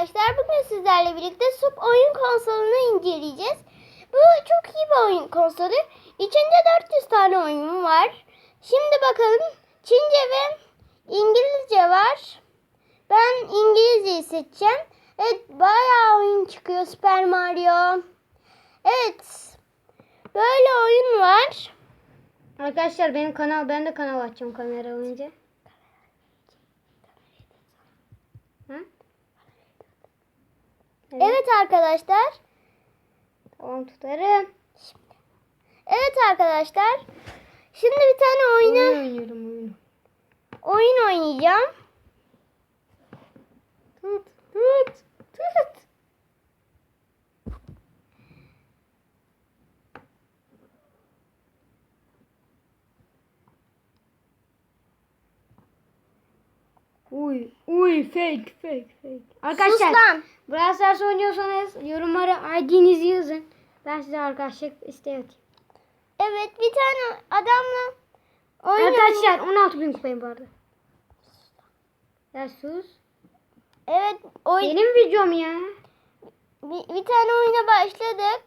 arkadaşlar. Bugün sizlerle birlikte Sup oyun konsolunu inceleyeceğiz. Bu çok iyi bir oyun konsolu. İçinde 400 tane oyun var. Şimdi bakalım Çince ve İngilizce var. Ben İngilizceyi seçeceğim. Evet bayağı oyun çıkıyor Super Mario. Evet. Böyle oyun var. Arkadaşlar benim kanal ben de kanal açacağım kamera önce. Ha? Evet. Evet arkadaşlar. Tamam tutarım. Evet arkadaşlar. Şimdi bir tane Oyun oyunu oynuyorum oyunu. oyun oynayacağım. Tut tut tut. Uy uy fake fake fake. Arkadaşlar Sus lan. Brawl Stars oynuyorsanız yorumlara ID'nizi yazın. Ben size arkadaşlık isteği atayım. Evet bir tane adamla oyun Arkadaşlar 16 bin kupayım bu arada. Ya sus. Evet oyun Benim videom ya. bir, bir tane oyuna başladık.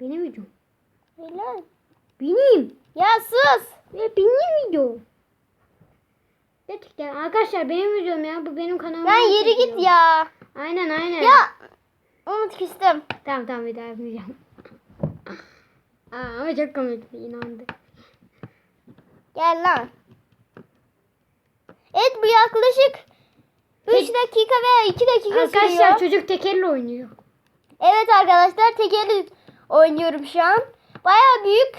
Benim videom. Helal. Benim. Ya sus. Ya benim. Gerçekten arkadaşlar benim videom ya. Bu benim kanalım. Ben yeri git ya. Aynen aynen. Ya unut küstüm. Tamam tamam bir daha yapmayacağım. Aa, ama çok komikti inandı. Gel lan. Evet bu yaklaşık 3 dakika veya 2 dakika Arkadaşlar sürüyor. çocuk tekerle oynuyor. Evet arkadaşlar tekeli oynuyorum şu an. Baya büyük.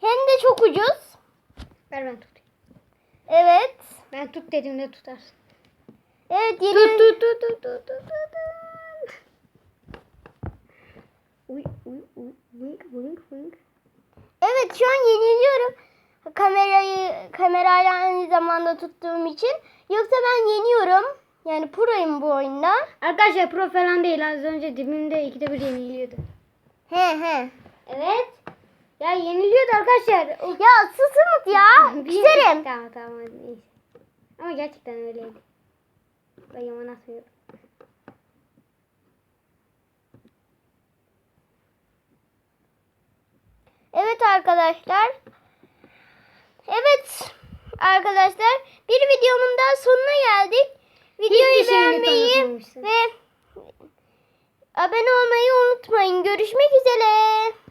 Hem de çok ucuz. Ver ben tutayım. Evet. Ben tut dediğimde tutarsın. Evet yeni Tut tut tut tut tut tut tut. Uy uy uy wink wink wink. Evet şu an yeniliyorum. Kamerayı kamerayla aynı zamanda tuttuğum için. Yoksa ben yeniyorum. Yani proyum bu oyunda. Arkadaşlar pro falan değil. Az önce dibimde ikide bir yeniliyordu. He he. Evet. Ya yeniliyordu arkadaşlar. Ya sus Umut ya. Küserim. Tamam tamam. Ama gerçekten öyleydi. Ben yaman atmıyorum. Evet arkadaşlar. Evet arkadaşlar. Bir videomun daha sonuna geldik. Videoyu beğenmeyi ve abone olmayı unutmayın. Görüşmek üzere.